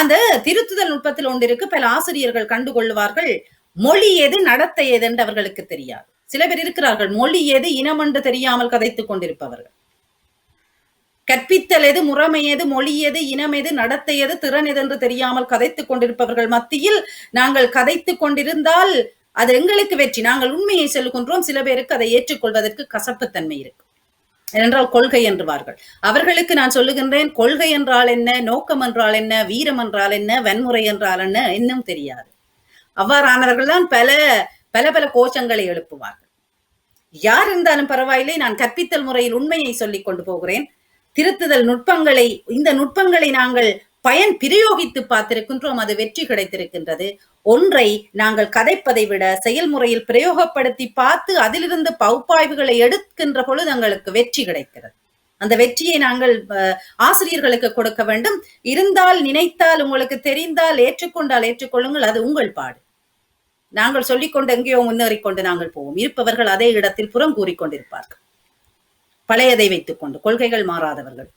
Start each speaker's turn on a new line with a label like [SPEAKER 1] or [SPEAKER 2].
[SPEAKER 1] அந்த திருத்துதல் நுட்பத்தில் ஒன்று இருக்கு பல ஆசிரியர்கள் கண்டுகொள்வார்கள் மொழி எது நடத்தை எது என்று அவர்களுக்கு தெரியாது. சில பேர் இருக்கிறார்கள் மொழி எது இனம் என்று தெரியாமல் கதைத்துக் கொண்டிருப்பவர்கள். கற்பித்தல் எது முறைமை எது மொழி எது இனம் எது நடத்தை எது திறன் எது என்று தெரியாமல் கதைத்துக் கொண்டிருப்பவர்கள் மத்தியில் நாங்கள் கதைத்துக் கொண்டிருந்தால் அது எங்களுக்கு வெற்றி. நாங்கள் உண்மையை சொல்லுகின்றோம் சில பேருக்கு அதை ஏற்றுக்கொள்வதற்கு கசப்புத்தன்மை இருக்கு. ஏனென்றால் கொள்கை என்றுவார்கள். அவர்களுக்கு நான் சொல்லுகின்றேன் கொள்கை என்றால் என்ன நோக்கம் என்றால் என்ன வீரம் என்றால் என்ன வன்முறை என்றால் என்ன இன்னும் தெரியாது. அவ்வாறானவர்கள் தான் பல பல பல கோஷங்களை எழுப்புவார்கள். யார் இருந்தாலும் பரவாயில்லை நான் கற்பித்தல் முறையில் உண்மையை சொல்லிக் கொண்டு போகிறேன். திருத்துதல் நுட்பங்களை இந்த நுட்பங்களை நாங்கள் பயன் பிரயோகித்து பார்த்திருக்கின்றோம் அது வெற்றி கிடைத்திருக்கின்றது. ஒன்றை நாங்கள் கதைப்பதை விட செயல்முறையில் பிரயோகப்படுத்தி பார்த்து அதிலிருந்து பகுப்பாய்வுகளை எடுக்கின்ற பொழுது எங்களுக்கு வெற்றி கிடைக்கிறது. அந்த வெற்றியை நாங்கள் ஆசிரியர்களுக்கு கொடுக்க வேண்டும். இருந்தால் நினைத்தால் உங்களுக்கு தெரிந்தால் ஏற்றுக்கொண்டால் ஏற்றுக்கொள்ளுங்கள் அது உங்கள் பாடு. நாங்கள் சொல்லிக்கொண்டு எங்கேயோ முன்னேறிக்கொண்டு நாங்கள் போவோம். இருப்பவர்கள் அதே இடத்தில் புறம் கூறிக்கொண்டிருப்பார்கள். பழையதை வைத்துக் கொண்டு கொள்கைகள் மாறாதவர்கள்.